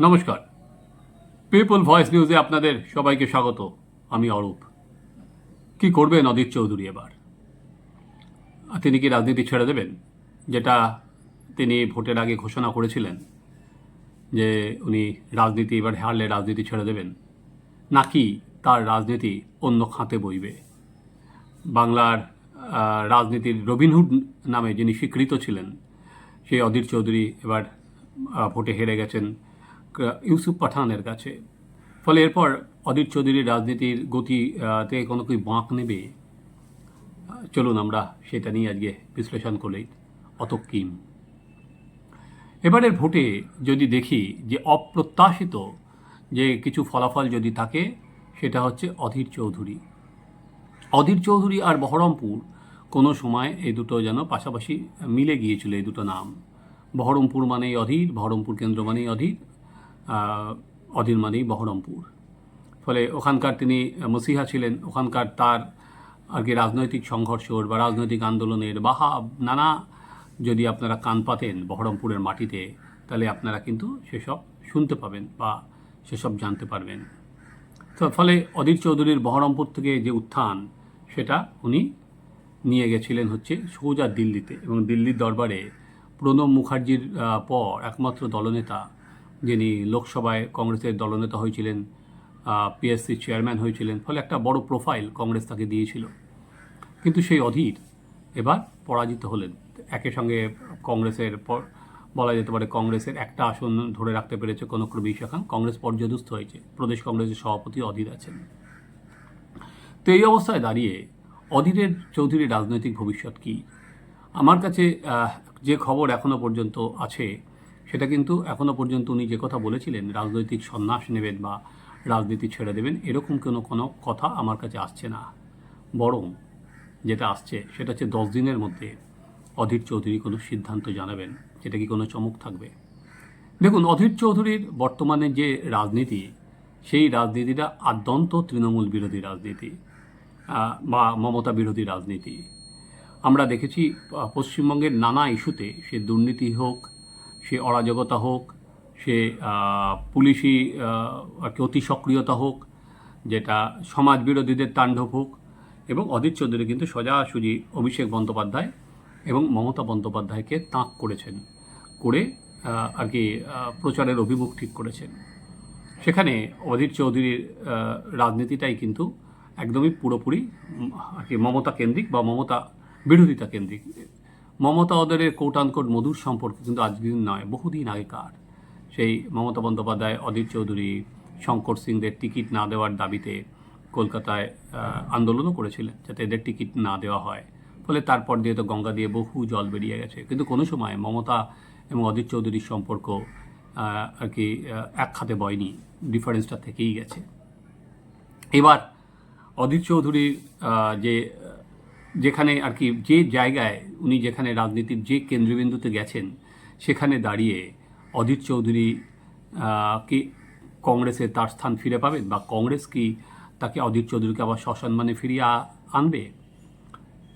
নমস্কার। People voice নিউজে আপনাদের সবাইকে স্বাগত। আমি অরূপ। কি করবেন অদিত চৌধুরী এবার? তিনি কি রাজনীতি ছেড়ে দেবেন? যেটা তিনি ভোটের আগে ঘোষণা করেছিলেন যে উনি রাজনীতি এবার হারলে রাজনীতি ছেড়ে দেবেন। নাকি তার রাজনীতি অন্য খাতে বইবে? বাংলার রাজনীতির রবিনহুড নামে যিনি স্বীকৃত ছিলেন, সেই অধীর চৌধুরী এবার ভোটে হেরে গেছেন। ইউসুফ পাঠানের কাছে। ফলে এরপর অধীর চৌধুরীর রাজনীতির গতি আহ, তে কোনো কি বাঁক নেবে? চলুন আমরা সেটা নিয়ে আজকে বিশ্লেষণ করলেই অত কিম। এবারের ভোটে যদি দেখি যে অপ্রত্যাশিত যে কিছু ফলাফল যদি থাকে সেটা হচ্ছে অধীর চৌধুরী। অধীর চৌধুরী আর বহরমপুর কোনো সময় এই দুটো যেন পাশাপাশি মিলে গিয়েছিল এই দুটো নাম। বহরমপুর মানেই অধীর বহরমপুর কেন্দ্র মানেই অধীর অধীর মানেই বহরমপুর। ফলে ওখানকার তিনি মসিহা ছিলেন, ওখানকার তার আর কি রাজনৈতিক সংঘর্ষর বা রাজনৈতিক আন্দোলনের বাহা নানা যদি আপনারা কান পাতেন বহরমপুরের মাটিতে, তাহলে আপনারা কিন্তু সেসব শুনতে পাবেন বা সেসব জানতে পারবেন। ফলে অধীর চৌধুরীর বহরমপুর থেকে যে উত্থান, সেটা উনি নিয়ে গেছিলেন হচ্ছে সোজা দিল্লিতে এবং দিল্লির দরবারে প্রণব মুখার্জির পর একমাত্র দলনেতা যিনি লোকসভায় কংগ্রেসের দলনেতা হয়েছিলেন পিএসসি চেয়ারম্যান হয়েছিলেন, ফলে একটা বড় প্রোফাইল কংগ্রেস তাকে দিয়েছিল। কিন্তু সেই অধীর এবার পরাজিত হলেন। একই সঙ্গে কংগ্রেসের বলা যেতে পারে কংগ্রেসের একটা আসন ধরে রাখতে পেরেছে কোনো ক্রমেই শাখা কংগ্রেস পর্যদুস্ত হয়েছে। প্রদেশ কংগ্রেসের সভাপতি অধীর আছেন। তো এই অবস্থায় দাঁড়িয়ে অধীরের চৌধুরীর রাজনৈতিক ভবিষ্যৎ কী? আমার কাছে যে খবর এখনও পর্যন্ত আছে সেটা কিন্তু এখনও পর্যন্ত উনি যে কথা বলেছিলেন, রাজনৈতিক সন্ন্যাস নেবেন বা রাজনীতি ছেড়ে দেবেন, এরকম কোনো কোনো কথা আমার কাছে আসছে না। বরং যেটা আসছে সেটা হচ্ছে দশ দিনের মধ্যে অধীর চৌধুরী কোনো সিদ্ধান্ত জানাবেন, সেটা কি কোনো চমক থাকবে? দেখুন, অধীর চৌধুরীর বর্তমানে যে রাজনীতি, সেই রাজনীতিটা আদ্যন্ত তৃণমূল বিরোধী রাজনীতি বা মমতা বিরোধী রাজনীতি। আমরা দেখেছি পশ্চিমবঙ্গের নানা ইস্যুতে সে দুর্নীতি হোক সে অরাজকতা হোক, সে পুলিশি আর কি অতি সক্রিয়তা হোক, যেটা সমাজ বিরোধীদের তাণ্ডব হোক এবং অধীর চৌধুরী কিন্তু সোজাসুজি অভিষেক বন্দ্যোপাধ্যায় এবং মমতা বন্দ্যোপাধ্যায়কে তাঁক করেছেন, করে আর কি প্রচারের অভিমুখ ঠিক করেছেন। সেখানে অধীর চৌধুরীর রাজনীতিটাই কিন্তু একদমই পুরোপুরি আর কি মমতা কেন্দ্রিক বা মমতা বিরোধিতা কেন্দ্রিক। মমতা ওদের কোট আনকোট মধুর সম্পর্ক কিন্তু আজকের নয়, বহুদিন আগেকার। সেই মমতা বন্দ্যোপাধ্যায় অধীর চৌধুরী, শঙ্কর সিংদের টিকিট না দেওয়ার দাবিতে কলকাতায় আন্দোলনও করেছিলেন যাতে এদের টিকিট না দেওয়া হয়। ফলে তারপর দিয়ে তো গঙ্গা দিয়ে বহু জল বেরিয়ে গেছে। কিন্তু কোনো সময় মমতা এবং অধীর চৌধুরীর সম্পর্ক আর কি এক খাতে বয়নি ডিফারেন্সটা থেকেই গেছে। এবার অধীর চৌধুরীর যে, যেখানে আর কি, যে জায়গায় উনি যেখানে রাজনীতির যে কেন্দ্রবিন্দুতে গেছেন, সেখানে দাঁড়িয়ে অধীর চৌধুরী কি কংগ্রেসে তার স্থান ফিরে পাবেন বা কংগ্রেস কি তাকে অধীর চৌধুরীকে আবার সসম্মানে ফিরিয়ে আনবে?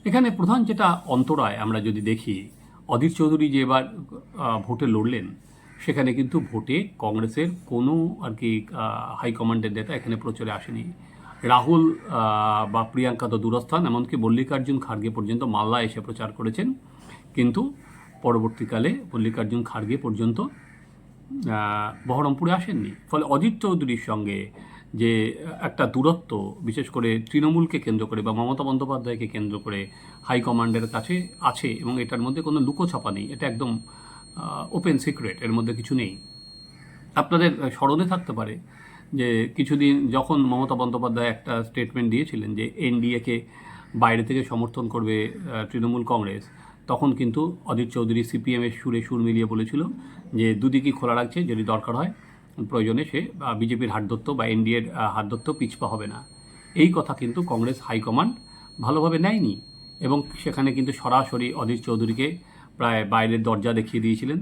এখানে প্রধান যেটা অন্তরায় আমরা যদি দেখি অধীর চৌধুরী যে এবার ভোটে লড়লেন, সেখানে কিন্তু ভোটে কংগ্রেসের কোনো আর কি হাইকমান্ডের নেতা এখানে প্রচারে আসেনি। রাহুল বা প্রিয়াঙ্কা তো দূরস্থান, এমনকি মল্লিকার্জুন খার্গে পর্যন্ত মাল্লা এসে প্রচার করেছেন। কিন্তু পরবর্তীকালে মল্লিকার্জুন খার্গে পর্যন্ত বহরমপুরে আসেননি। ফলে অজিত চৌধুরীর সঙ্গে যে একটা দূরত্ব, বিশেষ করে তৃণমূলকে কেন্দ্র করে বা মমতা বন্দ্যোপাধ্যায়কে কেন্দ্র করে হাইকমান্ডের কাছে আছে, এবং এটার মধ্যে কোনো লুকোছাপা নেই। এটা একদম ওপেন সিক্রেট এর মধ্যে কিছু নেই। আপনাদের স্মরণে থাকতে পারে। যে কিছুদিন যখন মমতা বন্দ্যোপাধ্যায় একটা স্টেটমেন্ট দিয়েছিলেন যে এনডিএকে বাইরে থেকে সমর্থন করবে তৃণমূল কংগ্রেস, তখন কিন্তু অধীর চৌধুরী সিপিএমের সুরে সুর মিলিয়ে বলেছিল যে দুদিকই খোলা রাখছে, যদি দরকার হয় প্রয়োজনে সে বিজেপির হাত ধরতো বা এনডিএর হাত ধরতেও পিছপা হবে না। এই কথা কিন্তু কংগ্রেস হাইকমান্ড ভালোভাবে নেয়নি এবং সেখানে কিন্তু সরাসরি অধীর চৌধুরীকে প্রায় বাইরের দরজা দেখিয়ে দিয়েছিলেন।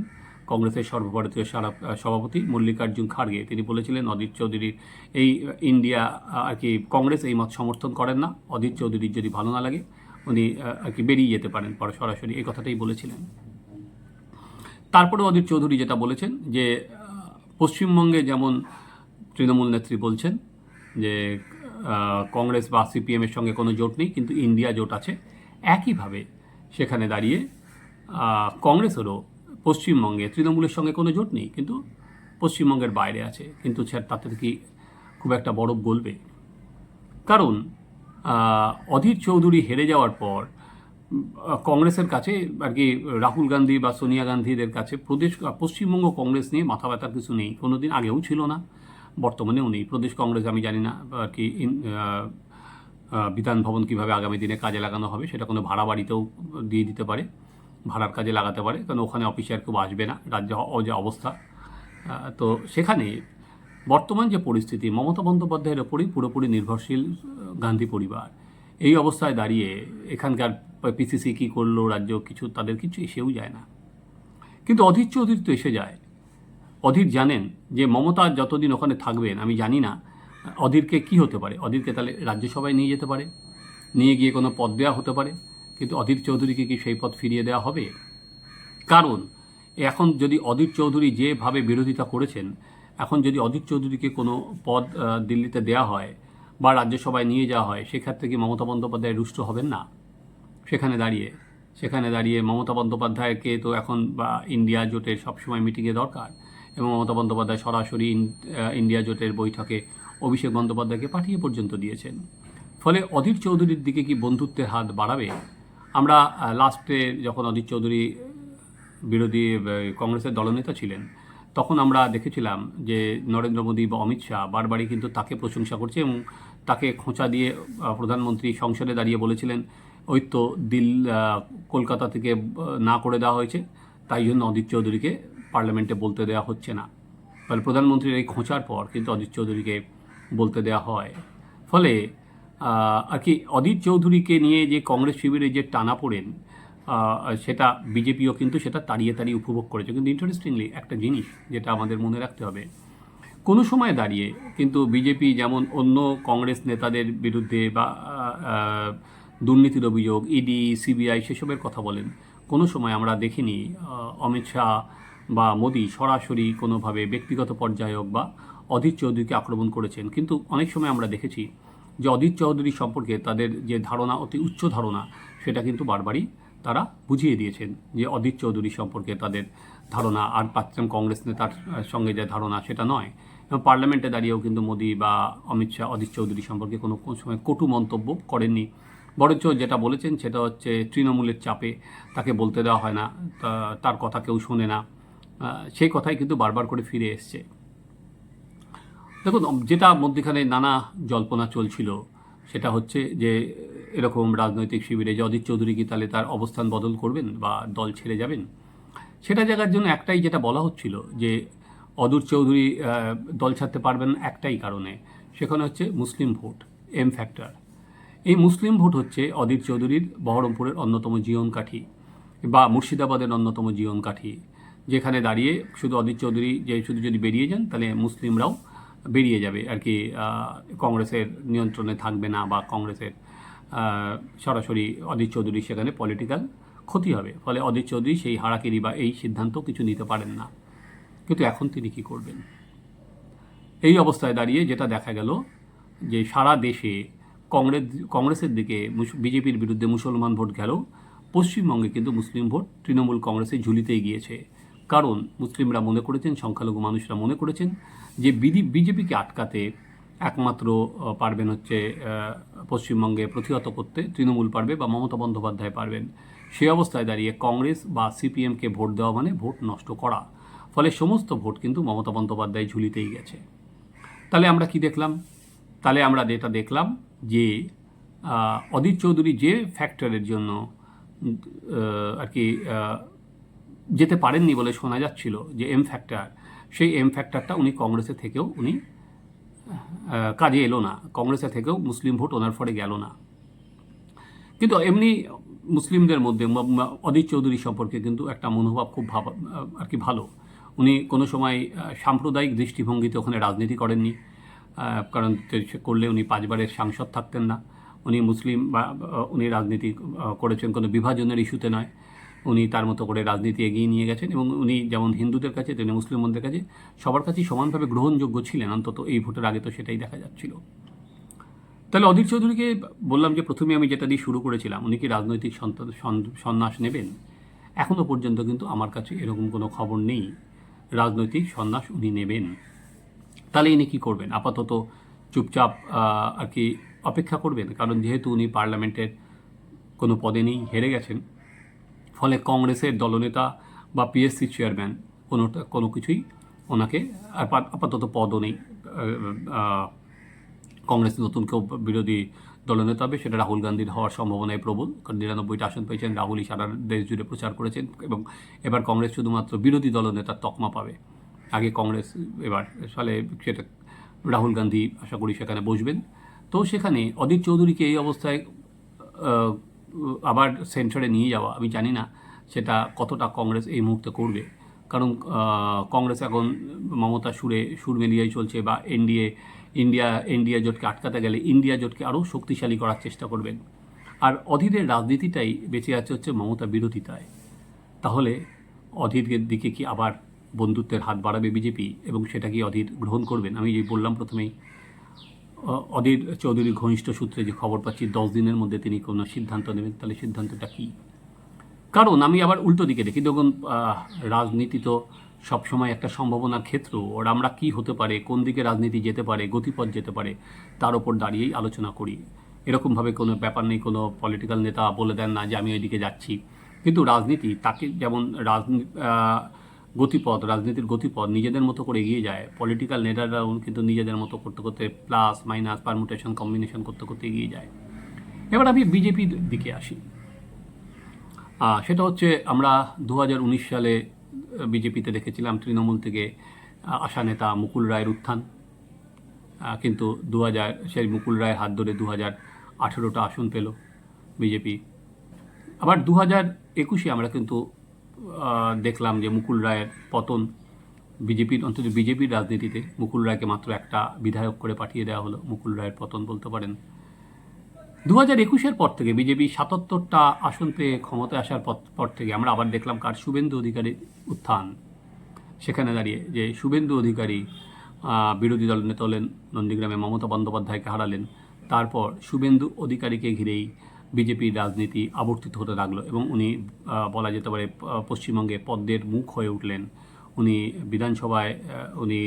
কংগ্রেসের সর্বভারতীয় সারা- সভাপতি মল্লিকার্জুন খাড়গে তিনি বলেছিলেন অধীর চৌধুরীর এই ইন্ডিয়া আর কি কংগ্রেস এই মত সমর্থন করেন না। অধীর চৌধুরীর যদি ভালো না লাগে, উনি আর কি বেরিয়ে যেতে পারেন পরে, সরাসরি। এই কথাটাই বলেছিলেন। তারপরে অধীর চৌধুরী যেটা বলেছেন যে পশ্চিমবঙ্গে যেমন তৃণমূল নেত্রী বলছেন যে কংগ্রেস বা সিপিএমের সঙ্গে কোনো জোট নেই, কিন্তু ইন্ডিয়া জোট আছে। একইভাবে সেখানে দাঁড়িয়ে কংগ্রেসেরও পশ্চিমবঙ্গে, তৃণমূলের সঙ্গে কোনো জোট নেই, কিন্তু পশ্চিমবঙ্গের বাইরে আছে। কিন্তু তাতে কি খুব একটা বড় গলবে? কারণ অধীর চৌধুরী হেরে যাওয়ার পর কংগ্রেসের কাছে আর কি রাহুল গান্ধী বা সোনিয়া গান্ধীদের কাছে প্রদেশ, পশ্চিমবঙ্গ কংগ্রেস নিয়ে মাথা ব্যথার কিছু নেই। কোনো দিন আগেও ছিল না, বর্তমানেও নেই। প্রদেশ কংগ্রেস আমি জানি না, আর কি বিধান ভবন কীভাবে আগামী দিনে কাজে লাগানো হবে, সেটা কোনো ভাড়া বাড়িতেও দিয়ে দিতে পারে। ভাড়ার কাজে লাগাতে পারে, কারণ ওখানে অফিসার কেউ আসবে না, রাজ্য যে অবস্থা। তো সেখানে বর্তমান যে পরিস্থিতি, মমতা বন্দ্যোপাধ্যায়ের ওপরই পুরোপুরি নির্ভরশীল গান্ধী পরিবার। এই অবস্থায় দাঁড়িয়ে এখানকার পিসিসি কী করল, রাজ্য কিছু, তাদের কিছু এসেও যায় না। কিন্তু অধীর চৌধুরী তো এসে যায়। অধীর জানেন যে মমতা যতদিন ওখানে থাকবেন, আমি জানি না, অধীরকে কি হতে পারে? অধীরকে তাহলে রাজ্যসভায় নিয়ে যেতে পারে? নিয়ে গিয়ে কোনো পদ দেওয়া হতে পারে? কিন্তু অধীর চৌধুরীকে কি সেই পদ ফিরিয়ে দেওয়া হবে? কারণ, এখন যদি অধীর চৌধুরী যেভাবে বিরোধিতা করেছেন, এখন যদি অধীর চৌধুরীকে কোনো পদ দিল্লিতে দেওয়া হয় বা রাজ্যসভায় নিয়ে যাওয়া হয়, সেক্ষেত্রে কি মমতা বন্দ্যোপাধ্যায় রুষ্ট হবেন না? সেখানে দাঁড়িয়ে সেখানে দাঁড়িয়ে মমতা বন্দ্যোপাধ্যায়কে তো এখন বা ইন্ডিয়া জোটের সবসময় মিটিংয়ে দরকার এবং মমতা বন্দ্যোপাধ্যায় সরাসরি ইন্ডিয়া জোটের বৈঠকে অভিষেক বন্দ্যোপাধ্যায়কে পাঠিয়ে পর্যন্ত দিয়েছেন। ফলে অধীর চৌধুরীর দিকে কি বন্ধুত্বের হাত বাড়াবে? আমরা লাস্টে যখন অধীর চৌধুরী বিরোধী কংগ্রেসের দলনেতা ছিলেন, তখন আমরা দেখেছিলাম যে নরেন্দ্র মোদী বা অমিত শাহ বারবারই কিন্তু তাকে প্রশংসা করছে এবং তাকে খোঁচা দিয়ে প্রধানমন্ত্রী সংসদে দাঁড়িয়ে বলেছিলেন, ওই তো দিল কলকাতা থেকে না করে দেওয়া হয়েছে, তাই জন্য অদিত চৌধুরীকে পার্লামেন্টে বলতে দেওয়া হচ্ছে না। ফলে প্রধানমন্ত্রীর এই খোঁচার পর কিন্তু অদিত চৌধুরীকে বলতে দেওয়া হয়। ফলে আর কি অদিত চৌধুরীকে নিয়ে যে কংগ্রেস শিবিরে যে টানা পড়েন সেটা বিজেপিও কিন্তু সেটা তাড়িয়ে তাড়িয়ে উপভোগ করেছে। কিন্তু ইন্টারেস্টিংলি একটা জিনিস যেটা আমাদের মনে রাখতে হবে, কোনো সময় দাঁড়িয়ে কিন্তু বিজেপি যেমন অন্য কংগ্রেস নেতাদের বিরুদ্ধে বা দুর্নীতির অভিযোগ ইডি সিবিআই সেসবের কথা বলেন, কোনো সময় আমরা দেখিনি অমিত শাহ বা মোদি সরাসরি কোনোভাবে ব্যক্তিগত পর্যায়ে হোক বা অধীর চৌধুরীকে আক্রমণ করেছেন। কিন্তু অনেক সময় আমরা দেখেছি যে অধীর চৌধুরী সম্পর্কে তাদের যে ধারণা, অতি উচ্চ ধারণা, সেটা কিন্তু বারবারই তারা বুঝিয়ে দিয়েছেন যে অধীর চৌধুরী সম্পর্কে তাদের ধারণা আর প্রাক্তন কংগ্রেস নেতার সঙ্গে যে ধারণা সেটা নয়। এবং পার্লামেন্টে দাঁড়িয়েও কিন্তু মোদী বা অমিত শাহ অধীর চৌধুরী সম্পর্কে কোনো কোনো সময় কটু মন্তব্য করেননি। বরঞ্চ যেটা বলেছেন সেটা হচ্ছে তৃণমূলের চাপে তাকে বলতে দেওয়া হয় না তার কথা কেউ শোনে না। সেই কথাই কিন্তু বারবার করে ফিরে এসছে। দেখুন, যেটা মধ্যখানে নানা জল্পনা চলছিল, সেটা হচ্ছে যে এরকম রাজনৈতিক শিবিরে যে অজিত চৌধুরী কি তাহলে তার অবস্থান বদল করবেন বা দল ছেড়ে যাবেন? সেটা জায়গার জন্য একটাই যেটা বলা হচ্ছিল যে অদূর চৌধুরী দল ছাড়তে পারবেন একটাই কারণে, সেখানে হচ্ছে মুসলিম ভোট এম ফ্যাক্টর এই মুসলিম ভোট হচ্ছে অদিত চৌধুরীর বহরমপুরের অন্যতম জীবন কাঠি বা মুর্শিদাবাদের অন্যতম জীবন কাঠি যেখানে দাঁড়িয়ে শুধু অদিত চৌধুরী যে শুধু যদি বেরিয়ে যান, তাহলে মুসলিমরাও বেরিয়ে যাবে আর কি কংগ্রেসের নিয়ন্ত্রণে থাকবে না বা কংগ্রেসের সরাসরি অদিত চৌধুরী সেখানে পলিটিক্যাল ক্ষতি হবে। ফলে অদিত চৌধুরী সেই হারাকিরি বা এই সিদ্ধান্ত কিছু নিতে পারেন না। কিন্তু এখন তিনি কি করবেন? এই অবস্থায় দাঁড়িয়ে যেটা দেখা গেল যে সারা দেশে কংগ্রেস, কংগ্রেসের দিকে বিজেপির বিরুদ্ধে মুসলমান ভোট গেল পশ্চিমবঙ্গে কিন্তু মুসলিম ভোট তৃণমূল কংগ্রেসে ঝুলিতেই গিয়েছে। কারণ মুসলিমরা মনে করেছেন, সংখ্যালঘু মানুষরা মনে করেছেন যে বিধি, বিজেপিকে আটকাতে একমাত্র পারবেন হচ্ছে পশ্চিমবঙ্গে প্রতিহত করতে, তৃণমূল পারবে বা মমতা বন্দ্যোপাধ্যায় পারবেন। সেই অবস্থায় দাঁড়িয়ে কংগ্রেস বা সিপিএমকে ভোট দেওয়া মানে ভোট নষ্ট করা। ফলে সমস্ত ভোট কিন্তু মমতা বন্দ্যোপাধ্যায় ঝুলিতেই গেছে। তাহলে আমরা কি দেখলাম? তাহলে আমরা যেটা দেখলাম যে অদিত চৌধুরী যে ফ্যাক্টরের জন্য আর কি যেতে পারেননি বলে শোনা যাচ্ছিল যে এম ফ্যাক্টর সেই এম ফ্যাক্টরটা উনি কংগ্রেসে থেকেও উনি কাজে এলো না। কংগ্রেসে থেকেও মুসলিম ভোট ওনার ফলে গেল না। কিন্তু এমনি মুসলিমদের মধ্যে অদিত চৌধুরী সম্পর্কে কিন্তু একটা মনোভাব খুব ভাব আর কি ভালো। উনি কোনো সময় সাম্প্রদায়িক দৃষ্টিভঙ্গিতে ওখানে রাজনীতি করেননি কারণ করলে উনি পাঁচবারের সাংসদ থাকতেন না। উনি মুসলিম বা উনি রাজনীতি করেছেন, কোনো বিভাজনের ইস্যুতে নয়। উনি তার মতো করে রাজনীতি এগিয়ে নিয়ে গেছেন এবং উনি যেমন হিন্দুদের কাছে, তেমনি মুসলিমদের কাছে সবার কাছেই সমানভাবে গ্রহণযোগ্য ছিলেন। অন্তত এই ভোটের আগে তো সেটাই দেখা যাচ্ছিল। তাহলে অধীর চৌধুরীকে বললাম যে, প্রথমে আমি যেটা দিয়ে শুরু করেছিলাম, উনি কি রাজনৈতিক সন্ন্যাস নেবেন? এখনও পর্যন্ত কিন্তু আমার কাছে এরকম কোনো খবর নেই। রাজনৈতিক সন্ন্যাস উনি নেবেন। তাহলে ইনি কী করবেন? আপাতত চুপচাপ আর কি অপেক্ষা করবেন? কারণ যেহেতু উনি পার্লামেন্টের কোনো পদে নেই, হেরে গেছেন। ফলে কংগ্রেসের দলনেতা বা পিএসসি চেয়ারম্যান কোনোটা, কোনো কিছুই ওনাকে আপাত- আপাতত পদও নেই। কংগ্রেস নতুন কেউ বিরোধী দলনেতা হবে, সেটা রাহুল গান্ধীর হওয়ার সম্ভাবনাই প্রবল, কারণ নিরানব্বইটা আসন পেয়েছেন রাহুলই সারা দেশ জুড়ে প্রচার করেছেন এবং এবার কংগ্রেস শুধুমাত্র বিরোধী দলনেতার তকমা পাবে। আগে কংগ্রেস, এবার ফলে সেটা রাহুল গান্ধী, আশা করি সেখানে বসবেন। তো সেখানে অদিত চৌধুরীকে এই অবস্থায় আবার সেন্টারে নিয়ে যাওয়া, আমি জানি না সেটা কতটা কংগ্রেস এই মুহূর্তে করবে। কারণ কংগ্রেস এখন মমতা সুরে, সুর মিলিয়েই চলছে বা এনডিএ, ইন্ডিয়া ইন্ডিয়া জোটকে আটকাতে গেলে ইন্ডিয়া জোটকে আরও শক্তিশালী করার চেষ্টা করবেন। আর অধীরের রাজনীতিটাই বেঁচে আছে হচ্ছে মমতা বিরোধিতায়। তাহলে অধীরের দিকে কি আবার বন্ধুত্বের হাত বাড়াবে বিজেপি এবং সেটা কি অধীর গ্রহণ করবেন? আমি যে বললাম প্রথমেই অধীর চৌধুরীর ঘনিষ্ঠ সূত্রে যে খবর পাচ্ছি, দশ দিনের মধ্যে তিনি কোনো সিদ্ধান্ত নেবেন, তাহলে সিদ্ধান্তটা কী? কারণ আমি আবার উল্টো দিকে দেখি, দেখুন রাজনীতি তো সবসময় একটা সম্ভাবনার ক্ষেত্র, ওর আমরা কি হতে পারে, কোন দিকে রাজনীতি যেতে পারে, গতিপথ যেতে পারে, তার ওপর দাঁড়িয়েই আলোচনা করি। এরকমভাবে কোনো ব্যাপার নেই, কোনো পলিটিক্যাল নেতা বলে দেন না যে আমি ওইদিকে যাচ্ছি। কিন্তু রাজনীতি, তাকে যেমন রাজনীতি গতিপথ, রাজনীতির গতিপথ নিজেদের মতো করে এগিয়ে যায়। পলিটিক্যাল নেতারাও কিন্তু নিজেদের মতো করতে করতে প্লাস মাইনাস পারমুটেশন কম্বিনেশন করতে করতে এগিয়ে যায়। এবার আমি বিজেপির দিকে আসি। সেটা হচ্ছে আমরা দু হাজার উনিশ সালে বিজেপিতে দেখেছিলাম তৃণমূল থেকে আসা নেতা মুকুল রায়ের উত্থান। কিন্তু দু হাজার সেই মুকুল রায়ের হাত ধরে দু হাজার আঠেরোটা আসন পেল বিজেপি আবার দু হাজার একুশে আমরা কিন্তু দেখলাম যে মুকুল রায়ের পতন বিজেপির, অন্তত বিজেপির রাজনীতিতে মুকুল রায়কে মাত্র একটা বিধায়ক করে পাঠিয়ে দেওয়া হলো, মুকুল রায়ের পতন বলতে পারেন। দু হাজার একুশের পর থেকে বিজেপি সাতাত্তরটা আসন পেয়ে ক্ষমতায় আসার পর- থেকে আমরা আবার দেখলাম কার? শুভেন্দু অধিকারীর উত্থান। সেখানে দাঁড়িয়ে যে শুভেন্দু অধিকারী বিরোধী দল নেতা হলেন নন্দীগ্রামে মমতা বন্দ্যোপাধ্যায়কে হারালেন। তারপর শুভেন্দু অধিকারীকে ঘিরেই বিজেপির রাজনীতি আবর্তিত হতে লাগল এবং উনি বলা যেতে পারে পশ্চিমবঙ্গে পদ্মের মুখ হয়ে উঠলেন। উনি বিধানসভায় উনি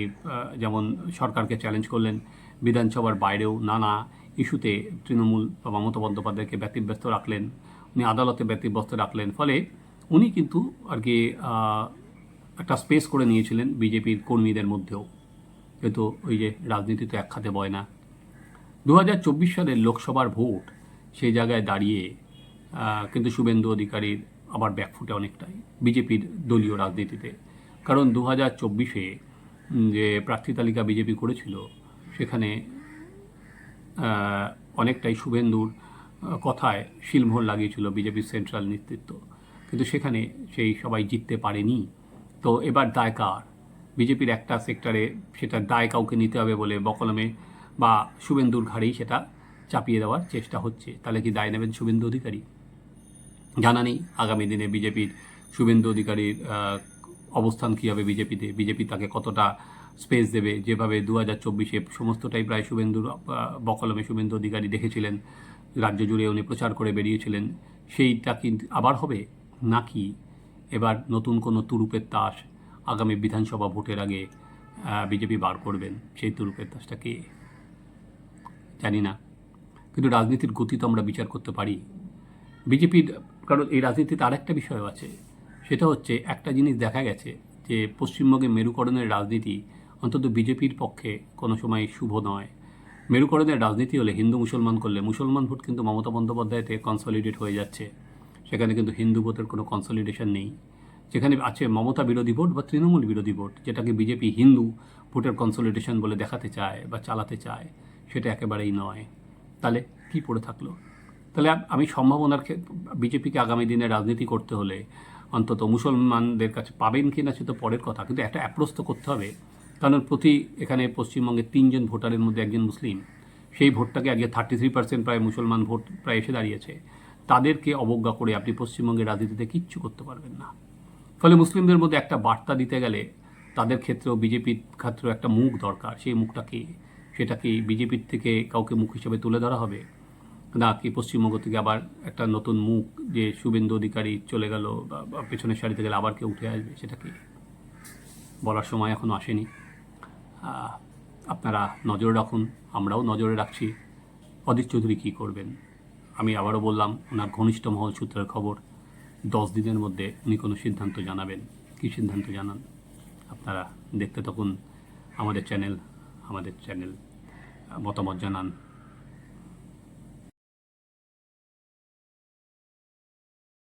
যেমন সরকারকে চ্যালেঞ্জ করলেন, বিধানসভার বাইরেও নানা ইস্যুতে তৃণমূল বা মমতা বন্দ্যোপাধ্যায়কে ব্যতিব্যস্ত রাখলেন, উনি আদালতে ব্যতিব্যস্ত রাখলেন। ফলে উনি কিন্তু আর কি একটা স্পেস করে নিয়েছিলেন বিজেপির কর্মীদের মধ্যেও। কিন্তু ওই যে রাজনীতি তো এক খাতে বয় না। দু হাজার চব্বিশ সালের লোকসভার ভোট সেই জায়গায় দাঁড়িয়ে কিন্তু শুভেন্দু অধিকারীর আবার ব্যাকফুটে অনেকটাই, বিজেপির দলীয় রাজনীতিতে। কারণ দু হাজার চব্বিশে যে প্রার্থী তালিকা বিজেপি করেছিল, সেখানে অনেকটাই শুভেন্দুর কথায় শিলমোহর লাগিয়েছিল বিজেপির সেন্ট্রাল নেতৃত্ব। কিন্তু সেখানে সেই সবাই জিততে পারেনি। তো এবার দায় কার? বিজেপির একটা সেক্টরে সেটা দায় কাউকে নিতে হবে বলে বকলমে বা শুভেন্দুর ঘাড়েই সেটা চাপিয়ে দেওয়ার চেষ্টা হচ্ছে। তাহলে কি দায় নেবেন শুভেন্দু অধিকারী? জানা নেই আগামী দিনে বিজেপির শুভেন্দু অধিকারীর অবস্থান কী হবে বিজেপিতে? বিজেপি তাকে কতটা স্পেস দেবে? যেভাবে দু হাজার চব্বিশে সমস্তটাই প্রায় শুভেন্দুর বকলমে শুভেন্দু অধিকারী দেখেছিলেন, রাজ্য জুড়ে উনি প্রচার করে বেরিয়েছিলেন, সেইটা কিন্তু আবার হবে? নাকি এবার নতুন কোনো তুরুপের তাস আগামী বিধানসভা ভোটের আগে বিজেপি বার করবেন? সেই তুরুপের তাসটা কে? জানি না। কিন্তু রাজনীতির গতি তো আমরা বিচার করতে পারি। বিজেপির, কারণ এই রাজনীতিতে আরেকটা বিষয় আছে। সেটা হচ্ছে একটা জিনিস দেখা গেছে যে পশ্চিমবঙ্গে মেরুকরণের রাজনীতি অন্তত বিজেপির পক্ষে কোনো সময় শুভ নয়। মেরুকরণের রাজনীতি হলে হিন্দু মুসলমান করলে মুসলমান ভোট কিন্তু মমতা বন্দ্যোপাধ্যায়তে কনসলিডেট হয়ে যাচ্ছে। সেখানে কিন্তু হিন্দু ভোটের কোনো কনসলিডেশন নেই। যেখানে আছে মমতা বিরোধী ভোট বা তৃণমূল বিরোধী ভোট, যেটাকে বিজেপি হিন্দু ভোটের কনসলিডেশন বলে দেখাতে চায় বা চালাতে চায়, সেটা একেবারেই নয়। তাহলে কি পড়ে থাকল? তাহলে আমি সম্ভাবনার বিজেপিকে আগামী দিনে রাজনীতি করতে হলে অন্তত মুসলমানদের কাছে পাবেন কি না সে তো পরের কথা, কিন্তু একটা অ্যাপ্রোচ তো করতে হবে। কারণ প্রতি এখানে পশ্চিমবঙ্গে তিনজন ভোটারের মধ্যে একজন মুসলিম, সেই ভোটটাকে আগে থার্টি থ্রি পার্সেন্ট প্রায় মুসলমান ভোট প্রায় এসে দাঁড়িয়েছে। তাদেরকে অবজ্ঞা করে আপনি পশ্চিমবঙ্গের রাজনীতিতে কিচ্ছু করতে পারবেন না। ফলে মুসলিমদের মধ্যে একটা বার্তা দিতে গেলে তাদের ক্ষেত্রেও বিজেপির ক্ষেত্রেও একটা মুখ দরকার, সেই মুখটাকে সেটা কি বিজেপির থেকে কাউকে মুখ হিসেবে তুলে ধরা হবে? না, কি পশ্চিমবঙ্গ থেকে আবার একটা নতুন মুখ যে শুভেন্দু অধিকারী চলে গেল বা পেছনের সারিতে গেলে আবার কেউ উঠে আসবে, সেটা কি বলার সময় এখনও আসেনি? আপনারা নজরে রাখুন, আমরাও নজরে রাখছি। অদিত চৌধুরী কী করবেন? আমি আবারও বললাম, ওনার ঘনিষ্ঠ মহল সূত্রের খবর, দশ দিনের মধ্যে উনি কোনো সিদ্ধান্ত জানাবেন। কী সিদ্ধান্ত জানান? আপনারা দেখতে তখন আমাদের চ্যানেল আমাদের চ্যানেল মতামত জানান।